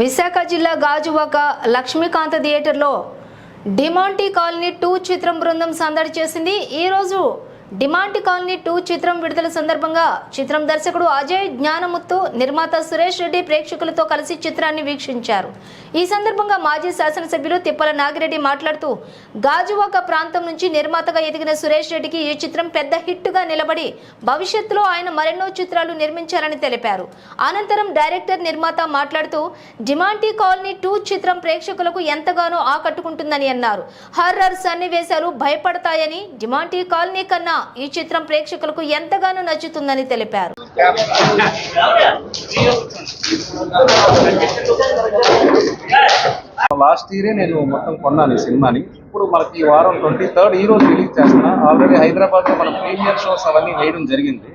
విశాఖ జిల్లా గాజువాక లక్ష్మీకాంత థియేటర్లో Demonte colony two చిత్రం బృందం సందడి చేసింది. ఈరోజు డిమాండ్ కాలనీ టూ చిత్రం విడుదల సందర్భంగా చిత్రం దర్శకుడు అజయ్ జ్ఞానముత్తు నిర్మాత సురేష్ రెడ్డి ప్రేక్షకులతో కలిసి చిత్రాన్ని వీక్షించారు. ఈ సందర్భంగా మాజీ శాసనసభ్యులు తిప్పల నాగిరెడ్డి మాట్లాడుతూ గాజువాక ప్రాంతం నుంచి నిర్మాతగా ఎదిగిన సురేష్ రెడ్డికి ఈ చిత్రం పెద్ద హిట్టుగా నిలబడి భవిష్యత్తులో ఆయన మరెన్నో చిత్రాలు నిర్మించారని తెలిపారు. అనంతరం డైరెక్టర్ నిర్మాత మాట్లాడుతూ డిమాంటీ కాలనీ టూ చిత్రం ప్రేక్షకులకు ఎంతగానో ఆకట్టుకుంటుందని అన్నారు. హర్రర్ సన్నివేశాలు భయపడతాయని డిమాంటీ కాలనీ కన్నా ఈ చిత్రం ప్రేక్షకులకు ఎంతగానో నచ్చుతుందని తెలిపారు. లాస్ట్ ఇయరే నేను మొత్తం కొన్నాను ఈ సినిమాని. ఇప్పుడు మనకి ఈ వారం ట్వంటీ థర్డ్ ఈ రోజు రిలీజ్ చేస్తున్నా. ఆల్రెడీ హైదరాబాద్లో మన ప్రీమియర్ షోస్ అవన్నీ వేయడం జరిగింది.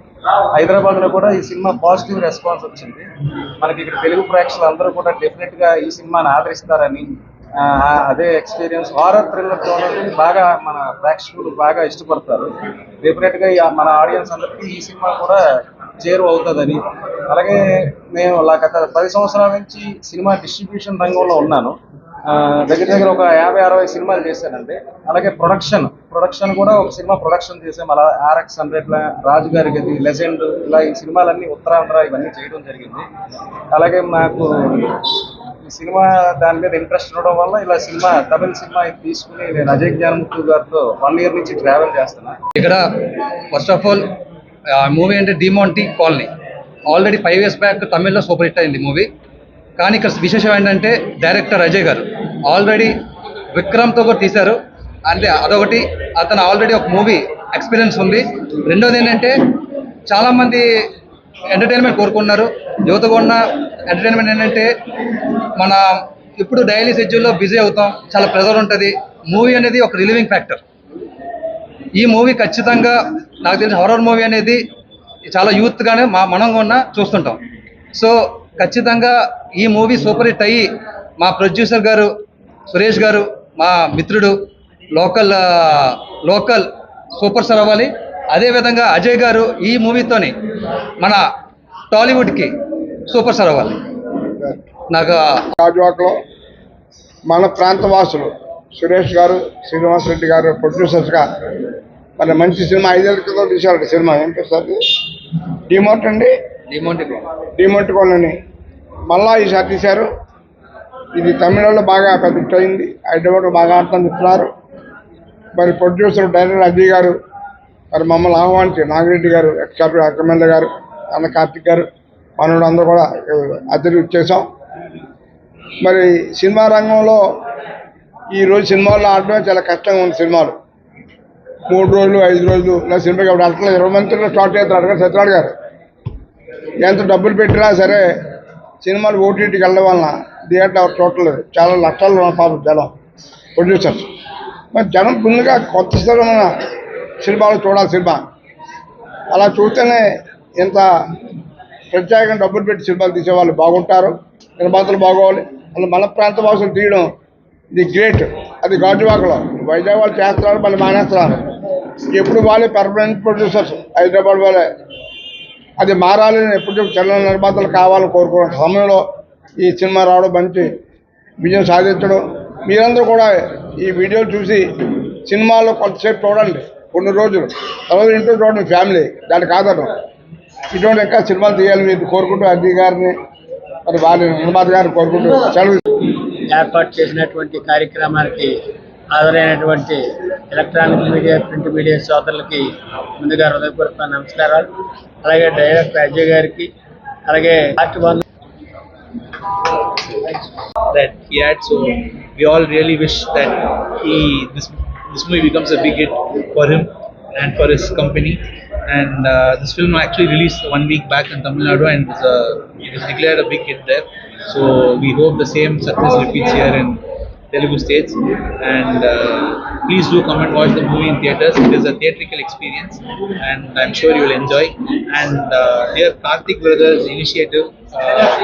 హైదరాబాద్లో కూడా ఈ సినిమా పాజిటివ్ రెస్పాన్స్ వచ్చింది. మనకి ఇక్కడ తెలుగు ప్రేక్షకులు అందరూ కూడా డెఫినెట్గా ఈ సినిమాని ఆదరిస్తారని అదే ఎక్స్పీరియన్స్ హారర్ థ్రిల్లర్ తోనే బాగా మన ప్రేక్షకులు బాగా ఇష్టపడతారు. డెఫినెట్గా మన ఆడియన్స్ అందరికీ ఈ సినిమా కూడా చేరువ అవుతుందని. అలాగే నేను గత పది సంవత్సరాల నుంచి సినిమా డిస్ట్రిబ్యూషన్ రంగంలో ఉన్నాను. ఆ, దగ్గర దగ్గర ఒక యాభై అరవై సినిమాలు చేశానండి. అలాగే ప్రొడక్షన్ ప్రొడక్షన్ కూడా ఒక సినిమా ప్రొడక్షన్ చేసాం అలా ఆర్ఎక్స్ హండ్రెడ్ రాజు గారి గది లెజెండ్ ఇలా ఈ సినిమాలన్నీ ఉత్తరాంధ్ర ఇవన్నీ చేయడం జరిగింది. అలాగే నాకు ఈ సినిమా దాని మీద ఇంట్రెస్ట్ ఉండడం వల్ల ఇలా సినిమా తమిళ సినిమా తీసుకుని నేను అజయ్ జ్ఞానముత్తు గారితో వన్ ఇయర్ నుంచి ట్రావెల్ చేస్తున్నా. ఇక్కడ ఫస్ట్ ఆఫ్ ఆల్ మూవీ అంటే Demonte colony already five years back తమిళ్ళో super hit అయింది మూవీ కానీ ఇక్కడ విశేషం ఏంటంటే డైరెక్టర్ అజయ్ గారు. ఆల్రెడీ విక్రమ్తో కూడా తీశారు. అంటే అదొకటి. అతను ఆల్రెడీ ఒక మూవీ ఎక్స్పీరియన్స్ ఉంది. రెండోది ఏంటంటే చాలామంది ఎంటర్టైన్మెంట్ కోరుకున్నారు యువత ఉన్న ఎంటర్టైన్మెంట్ ఏంటంటే మన ఇప్పుడు డైలీ షెడ్యూల్లో బిజీ అవుతాం చాలా ప్రెజర్ ఉంటుంది. మూవీ అనేది ఒక రిలీవింగ్ ఫ్యాక్టర్ ఈ మూవీ ఖచ్చితంగా నాకు తెలిసిన హర్రర్ మూవీ అనేది చాలా యూత్గానే మా మనం కూడా చూస్తుంటాం. సో ఖచ్చితంగా ఈ మూవీ సూపర్ హిట్ అయ్యి మా ప్రొడ్యూసర్ గారు సురేష్ గారు మా మిత్రుడు లోకల్ లోకల్ సూపర్ స్టార్ అవ్వాలి. అదేవిధంగా అజయ్ గారు ఈ మూవీతోని మన టాలీవుడ్కి సూపర్ స్టార్ అవ్వాలి. నాకు గాజువాకలో మన ప్రాంత వాసులు సురేష్ గారు శ్రీనివాస్ రెడ్డి గారు ప్రొడ్యూసర్స్గా మరి మంచి సినిమా ఐదేళ్ళ క్రితం తీశారు సినిమా. ఏం పేరు సార్ డిమోట్ అండి? డిమోంటి డిమోట్ కోలని మళ్ళా ఈసారి తీశారు. ఇది తమిళలో బాగా పెద్ద అయింది. హైదరాబాద్ బాగా ఆడుతుంది చెప్తున్నారు మరి ప్రొడ్యూసర్ డైరెక్టర్ అజయ్ గారు మరి మమ్మల్ని ఆహ్వానించి నాగిరెడ్డి గారు ఎక్స్ ఎమ్మెల్యే గారు అన్న కార్తిక్ గారు మనోడు అందరూ కూడా అతిథి ఇచ్చేసాం మరి సినిమా రంగంలో ఈరోజు సినిమాల్లో ఆడటమే చాలా కష్టంగా ఉంది సినిమాలు. మూడు రోజులు ఐదు రోజులు నా సినిమాకి అప్పుడు అట్లా ఇరవై మందిలో స్టార్ట్ చేస్తారు కదా సత్యనారాయణ గారు. ఎంత డబ్బులు పెట్టినా సరే సినిమాలు ఓటీటీకి వెళ్ళడం వలన థియేటర్ ఎవరు చూడలేదు చాలా లక్షలు పాపం జనం ప్రొడ్యూసర్స్. మరి జనం ముందుగా కొత్త స్థిరమైన సినిమాలు చూడాలి సినిమా. అలా చూస్తేనే ఇంత ప్రత్యేకంగా డబ్బులు పెట్టి సినిమాలు తీసేవాళ్ళు బాగుంటారు. నిర్మాతలు బాగోవాలి. అలా మన ప్రాంత భాషలు తీయడం ఇది గ్రేట్. అది గాజువాకలో. వైజాగ్ వాళ్ళు చేస్తున్నారు మళ్ళీ మానేస్తున్నారు. ఎప్పుడు వాళ్ళే పర్మనెంట్ ప్రొడ్యూసర్స్ హైదరాబాద్ వాళ్ళే. అది మారాలని ఎప్పుడు చలన నిర్మాతలు కావాలని కోరుకున్న సమయంలో ఈ సినిమా రావడం మంచి విజయం సాధించడం. మీరందరూ కూడా ఈ వీడియోలు చూసి సినిమాలో కొంతసేపు చూడండి. కొన్ని రోజులు. తర్వాత ఇంట్లో చూడండి ఫ్యామిలీ. దాన్ని కాదను ఇటువంటి ఇంకా సినిమాలు తీయాలని మీరు కోరుకుంటూ అద్దీ గారిని మరి వారి నిర్మాత గారిని కోరుకుంటూ సెలవు ఏర్పాటు చేసినటువంటి కార్యక్రమానికి హాజరైనటువంటి ఎలక్ట్రానిక్ మీడియా ప్రింట్ మీడియా సోదరులకి ముందుగా హృదయపూర్వక నమస్కారాలు. అలాగే డైరెక్టర్ అజయ్ గారికి అలాగే ఆర్ట్ బంధు that he had. So we all really wish that he this this movie becomes a big hit for him and for his company. And uh, this film actually released one week back in Tamil Nadu and was, it was declared a big hit there. So we hope the same success repeats here in Telugu states. And uh, please do come and watch the movie in theaters. It is a theatrical experience, and I'm sure you will enjoy. And uh, dear Karthik Brothers Initiative. Uh,